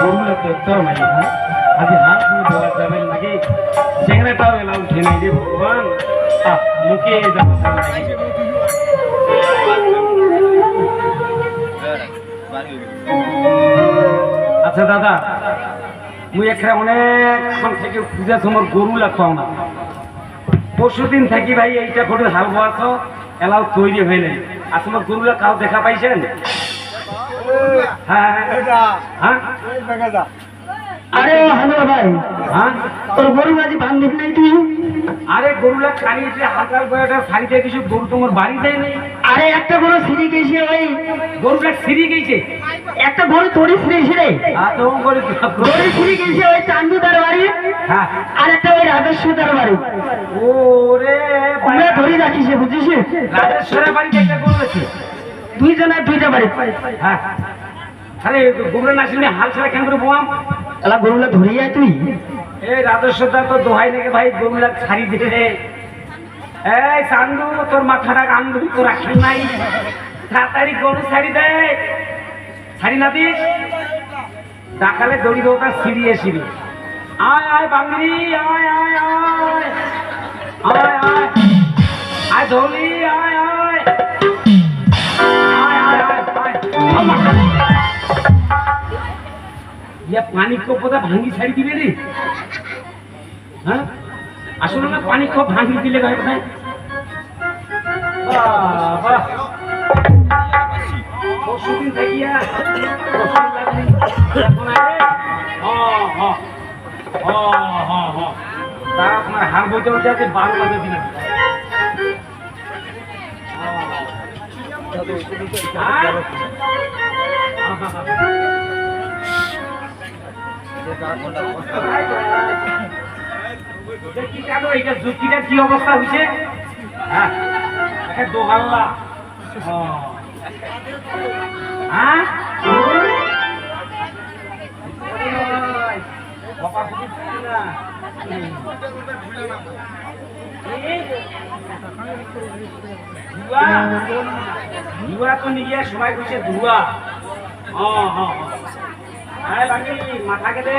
গরুগুলো একটাও নাই হ্যাঁ আজ আচ্ছা দাদা, মুই এখানে অনেকক্ষণ থেকে পূজা সময় গরু লাগতাম না পরশু দিন থাকি ভাই, এইটা করে হাল বোয়াছ, এলাও তৈরি হয়ে নাই। গুরুলা গরুলা কাউ দেখা পাইছেন? হ্যাঁ। হ্যাঁ। আরে হ্যালো ভাই। হ্যাঁ? তোর গরু মাঝি বান্ধব নাই তুই? আরে গরুলা কানিয়েছে হালকার বয়টা শাড়িতে কিছু গরু তোমার বাড়িতে নেই। আরে একটা গরু সিঁড়ি গেছে ওই গরুটা সিঁড়ি গেছে। একটা গরু তোরই সিঁড়ি রে। করে গরু সিঁড়ি গেছে ওই চান্দুদার বাড়ি হ্যাঁ। আর একটা ওই রাজস্ব তার বাড়ি ও রে ধরে রাখিস বুঝিস? রাজেশ্বরের বাড়িতে একটা গরু আছে। দুইজনের দুইটা বাড়ি। হ্যাঁ। আরে গরুটা না শুনে হাল ছাড়া কেন করে বোয়াম? এলা গরুলা ধরে যায় তুই। এই রাজস্বটা তো দোহাই নাকি ভাই গরুলা ছাড়ি দিতে রে। এই চান্দু, তোর মাথাটা কান্দু তো রাখি নাই। তাড়াতাড়ি গরু ছাড়ি দে। ছাড়ি না দিস। ডাকালে দড়ি দৌড়া সিঁড়িয়ে সিঁড়ি আয় আয় বাঙালি আয় আয় আয়। আয় আয়। আয় আয় আয়। আয় আয় আয় আয়। আমা। ইয়া পানি কোপটা ভাঙি ছাড়ি দিবে রে। হ্যাঁ? আসলে না পানি খুব ভাঙি দিলে গায়ে কোথায়? বাবা। পরশুদিন থাকিয়া পরশুদিন লাগলি এখন আরে আপনার হার বইতে বলতে আছে বারো বাজে দিন কি অবস্থা হয়েছে হ্যাঁ দোহাল্লা। হ্যাঁ? ধুয়া? তো নিয়ে সবাই কইছে ধুয়া হ হ। আরে বাকি মাথাকে দে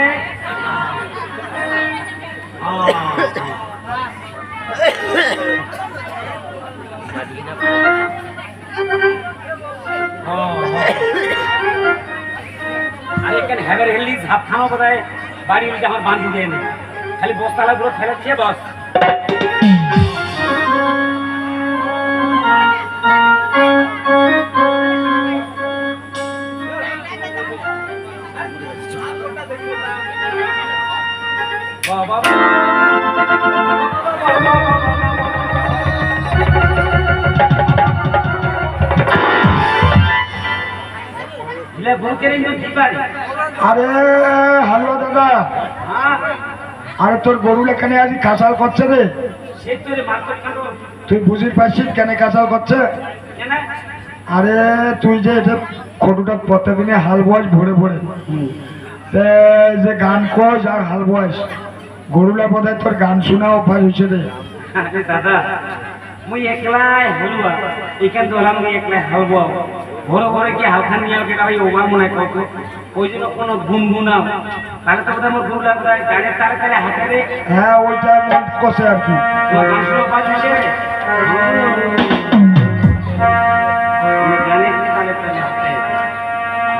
ও। ও, হ। আরে এখানে হ্যাবের হেললি ঝাপ খানো বোধহয় বাড়ি উল্টে আমার বান্ধি দেয়নি খালি বস্তালা গুলো ফেলে দিয়ে বস আরে হ্যালো দাদা। হ্যাঁ? আরে তোর গরু এখানে আজ কাঁচাল করছে রে। তুই বুঝি পারছিস কেন কাঁচাল করছে? আরে তুই যে এটা খটুটা প্রত্যেকদিনে হাল বয়স ভরে ভরে। যে গান কস আর হাল বয়স। গরুলা বোধহয় তোর গান শোনা অভ্যাস হয়েছে রে। দাদা মুই একলাই হলুয়া এখান তো হলাম মুই একলাই হালবো। ঘরে ঘরে কি হালখান নিয়ে কেটা ভাই ওবার মনে হয় কত ওই জন্য কোনো গুনগুনাও তাহলে তো আমার গরু লাগবে গাড়ির তারে তারে হাতে হ্যাঁ ওইটা কষে আর কি।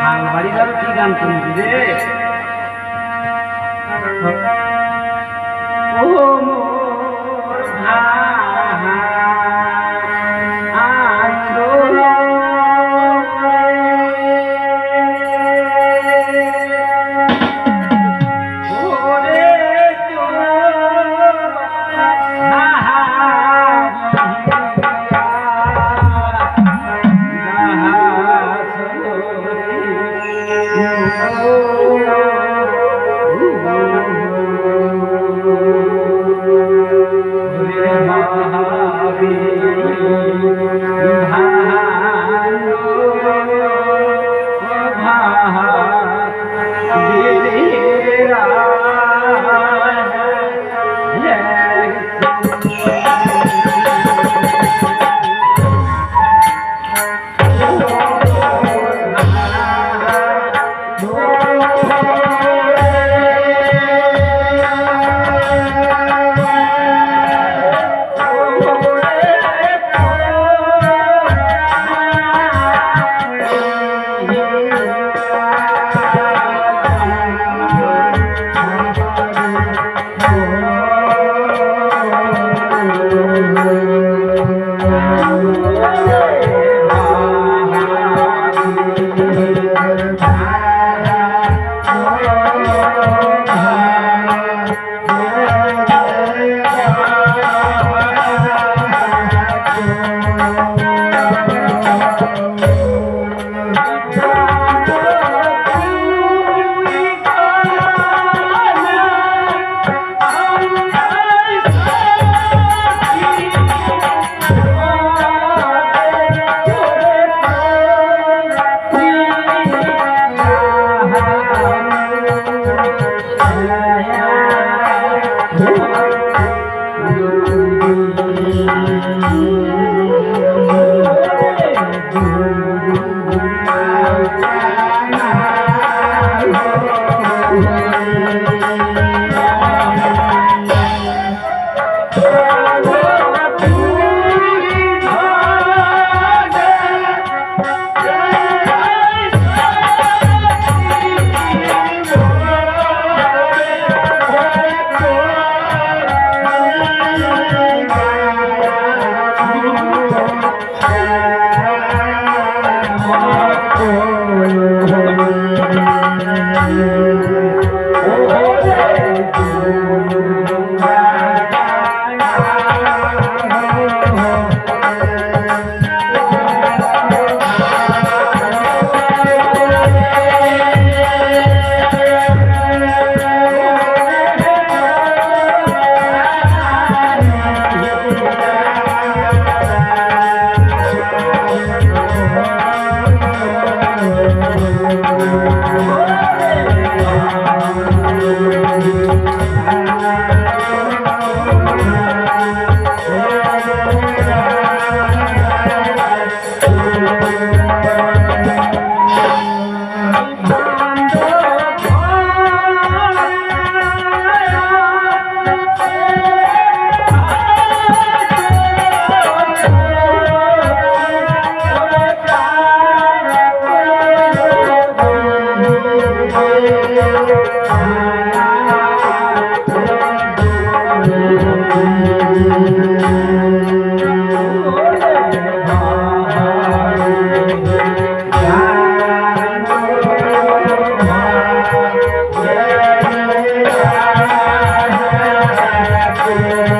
গান বাড়ি যাবে কি গান শুনছি রে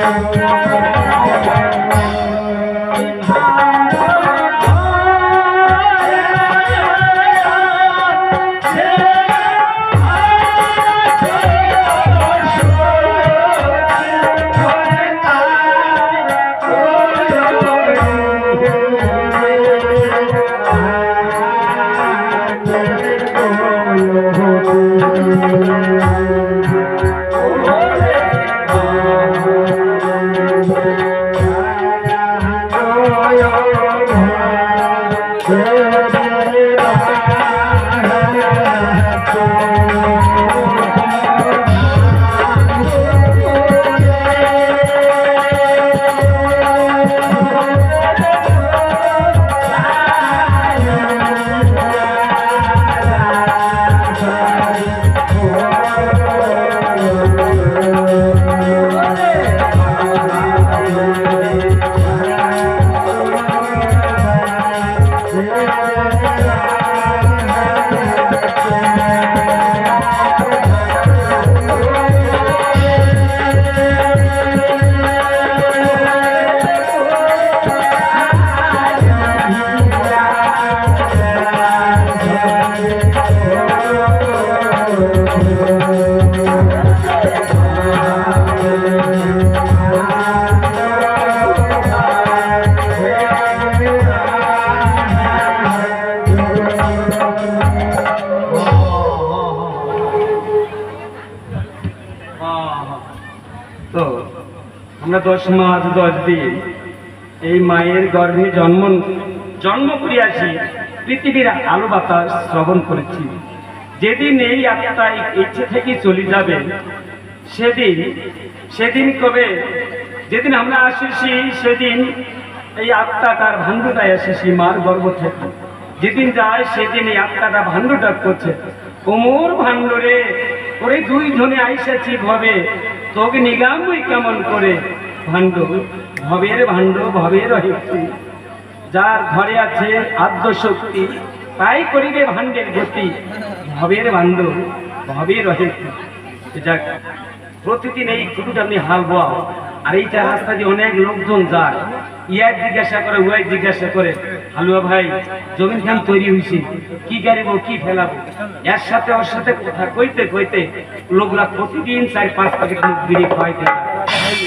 Oh, তো, আমরা দশ মাস দশ দিন। এই মায়ের গর্ভে জন্ম জন্ম করিয়াছি, পৃথিবীর আলো বাতাস শ্রবণ করেছি। যেদিন এই আত্মা এই ইচ্ছে থেকে চলে যাবে, সেদিন সেদিন কবে? যেদিন আমরা আসিছি, সেদিন এই আত্মাটার ভাণ্ডুটা এসেছি, মার গর্ভ থেকে। যেদিন যায়, সেদিন এই আত্মাটা ভাণ্ডুটা করছে। কোমর ভাণ্ডরে, ওরে দুই জনে আইসাছি ভবে, তোকে নিগামই কেমন করে? ভাণ্ড, ভবের ভাণ্ড ভবের হেতু যার ঘরে আছে আদ্য শক্তি তাই করিবে ভাণ্ডের গতি। ভবের ভাণ্ড ভবের হেতু যাক, প্রতিদিন এই কুটুটা আপনি হাল বোয়াও। আর এইটা রাস্তা দিয়ে অনেক লোকজন যায়। ইয়ার জিজ্ঞাসা করে, উয়াই জিজ্ঞাসা করে, হালুয়া ভাই, জমিন খান তৈরি হয়েছে কি গাড়িব, কি ফেলাবো? এর সাথে ওর সাথে কথা কইতে কইতে লোকরা প্রতিদিন চার, পাঁচ প্যাকেট মুখ বিড়ি খাওয়াইতে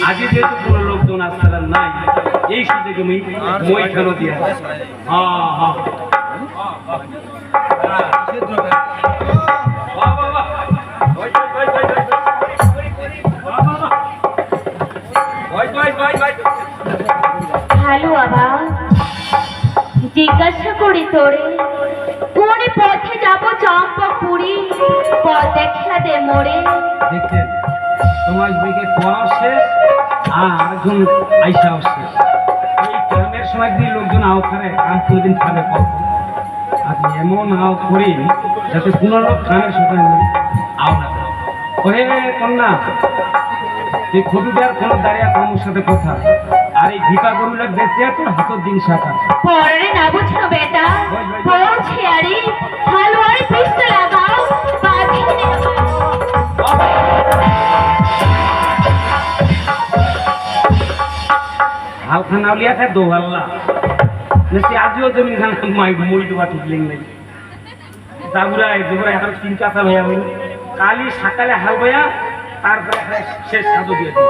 আজকে যেহেতু কোনো লোকজন আসতে নাই, এই সুযোগে আমি মই খেলো দিয়ে। হ্যাঁ হ্যাঁ জিজ্ঞাসা করি তোরে, কোন পথে যাব চম্পকপুরি? পথ দেখা দে মোরে। দেখছেন তোমার দিকে পড়াও শেষ, আর একজন আইসাও শেষ। এই গ্রামের সময় দিয়ে লোকজন আও করে কাম কোনদিন খাবে কখন? আজ এমন আও করি যাতে কোনো খানের সাথে আও না। ওহে কন্যা, এই খটুটার কোনো দাঁড়িয়ে কমর সাথে কথা? আর এই ভিকা গরুলা বেঁচে তোর হাতের দিন শাখা পরে না বুঝো বেটা পৌঁছে আরে হালুয়ার পিস্ত লাগাও বাঁধে হালখান আউলিয়া থাকে দোহাল্লা নেছি আজিও জমিন খান মাই মই দুবা টুকলিং নাই। জাগুরাই দুপুরে এখন তিন কাঁচা ভাইয়া হইল। কালি সকালে হাল ভাইয়া তারপরে শেষ সাধু দিয়ে দিই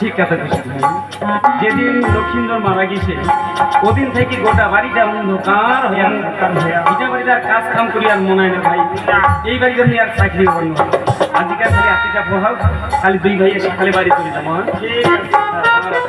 ঠিক কথা যেদিন লক্ষিন্দর মারা গেছে, ওদিন থেকে গোটা বাড়িটা অন্ধকার হয়ে অন্ধকার হয়ে এটা আর কাজ কাম করি আর মনে হয় না ভাই। এই বাড়িতে আমি আর চাকরি করব আজকাল খালি হাতিটা বহাও খালি দুই ভাই এসে খালি বাড়ি চলে যাব হ্যাঁ? ঠিক আছে।